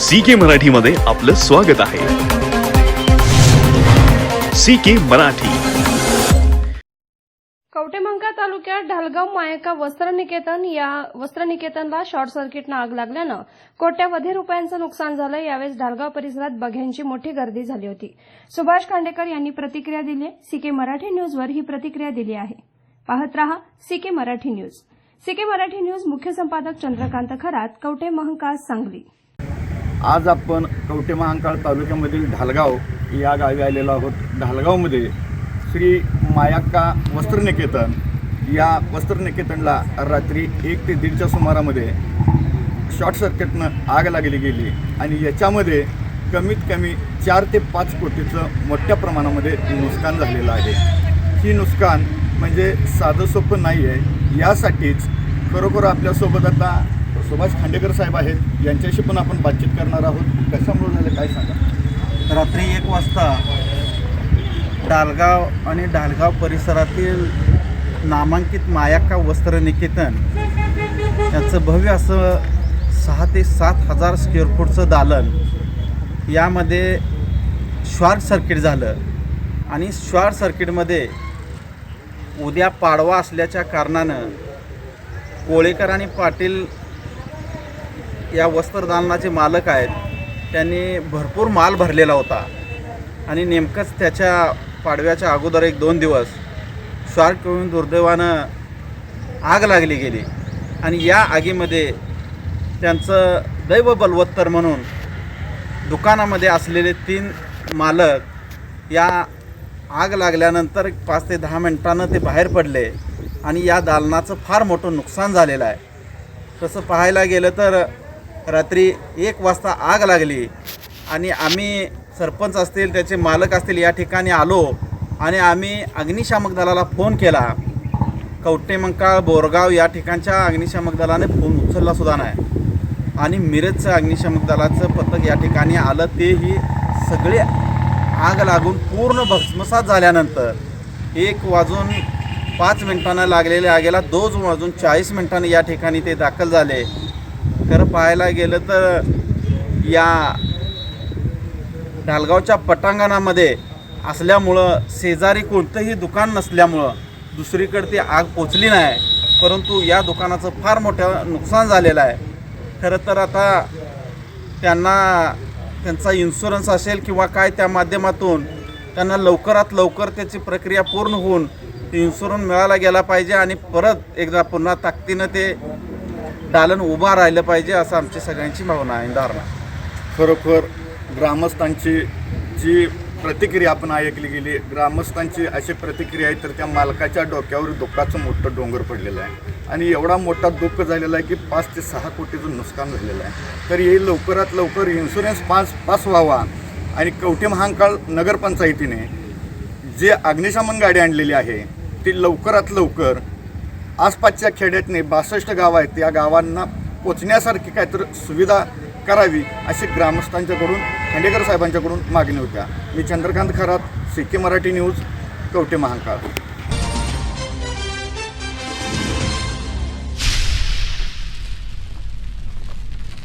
C के मराठी मध्ये आपलं स्वागत आहे. सी के मराठी. कवटेमंका तालुक्यात ढालगाव मायका वस्त्रनिकेतन या वस्त्रनिकेतनला शॉर्ट सर्किटनं आग लागल्यानं कोट्यावधी रुपयांचं नुकसान झालं. यावेळेस ढालगाव परिसरात बघ्यांची मोठी गर्दी झाली होती. सुभाष खांडेकर यांनी प्रतिक्रिया दिली. सीके मराठी न्यूजवर ही प्रतिक्रिया दिली आहे. पाहत रहा CK Marathi news. CK Marathi news मुख्य संपादक चंद्रकांत खरात कवटे महंकाळ सांगली. आज आपण कवटे महांकाळ तालुक्यामधील ढालगाव या गावी आलेलो आहोत. ढालगावमध्ये श्री मायाक्का वस्त्रनिकेतन या वस्त्रनिकेतनला रात्री एक ते दीडच्या सुमारामध्ये शॉर्ट सर्किटनं आग लागली गेली आणि याच्यामध्ये कमीत कमी चार ते पाच कोटीचं मोठ्या प्रमाणामध्ये नुकसान झालेलं आहे. ही नुकसान म्हणजे साधं सोपं नाही आहे यासाठीच खरोखर आपल्यासोबत आता सुभाष खांडेकर साहेब आहेत. यांच्याशी पण आपण बातचीत करणार आहोत. कशामुळे झालं काय सांगा? रात्री एक वाजता डालगाव आणि डालगाव परिसरातील नामांकित मायाक्का वस्त्र निकेतन याचं भव्य असं सहा ते सात हजार स्क्वेअर फूटचं दालन यामध्ये शॉर्ट सर्किट झालं. आणि शॉर्ट सर्किटमध्ये उद्या पाडवा असल्याच्या कारणानं कोळेकर आणि पाटील या वस्त्रदालनाचे मालक आहेत. त्यांनी भरपूर माल भरलेला होता. आणि नेमकंच त्याच्या पाडव्याच्या अगोदर एक दोन दिवस शॉर्ट करून दुर्दैवानं आग लागली गेली. आणि या आगीमध्ये त्यांचं दैव बलवत्तर म्हणून दुकानामध्ये असलेले तीन मालक या आग लागल्यानंतर पाच ते दहा मिनटानं ते बाहेर पडले आणि या दालनाचं फार मोठं नुकसान झालेलं आहे. तसं पाहायला गेलं तर रात्री एक वाजता आग लागली आणि आम्ही सरपंच असतील त्याचे मालक असतील या ठिकाणी आलो आणि आम्ही अग्निशामक दलाला फोन केला. कवटेमंकाळ बोरगाव या ठिकाणच्या अग्निशामक दलाने फोन उचलला सुद्धा नाही. आणि मिरजचं अग्निशामक दलाचं पथक या ठिकाणी आलं तेही सगळे आग लागून पूर्ण भस्मसात झाल्यानंतर एक वाजून पाच मिनिटांना लागलेल्या आगीला दोन वाजून चाळीस मिनिटांनी या ठिकाणी ते दाखल झाले. खरं पाहायला गेलं तर या ढालगावच्या पटांगणामध्ये असल्यामुळं शेजारी कोणतंही दुकान नसल्यामुळं दुसरीकडे ती आग पोचली नाही परंतु या दुकानाचं फार मोठं नुकसान झालेलं आहे. खरं तर आता त्यांना त्यांचा इन्शुरन्स असेल किंवा काय त्या माध्यमातून त्यांना लवकरात लवकर त्याची प्रक्रिया पूर्ण होऊन इन्शुरन्स मिळाला गेला पाहिजे आणि परत एकदा पुन्हा ताकदीनं ते दालन उभा राहिलं पाहिजे असं आमची सगळ्यांची भावना आहे धारणा. खरोखर ग्रामस्थांची जी प्रतिक्रिया आपण ऐकली गेली ग्रामस्थांची अशी प्रतिक्रिया आहे तर त्या मालकाच्या डोक्यावर दुःखाचं मोठं डोंगर पडलेलं आहे. आणि एवढा मोठा दुःख झालेला आहे की पाच ते सहा कोटीचं नुकसान झालेलं आहे. तर हे लवकरात लवकर इन्शुरन्स पास पास व्हावा. आणि कवठे महांकाळ नगरपंचायतीने जे अग्निशमन गाडी आणलेली आहे ती लवकरात लवकर आसपासच्या खेड्यातने बासष्ट गावं आहेत. या गावांना पोचण्यासारखी काहीतरी सुविधा करावी अशी ग्रामस्थांच्याकडून खांडेकर साहेबांच्याकडून मागणी होत्या. मी चंद्रकांत खरात सिक्की मराठी न्यूज कवटे महांकाळ.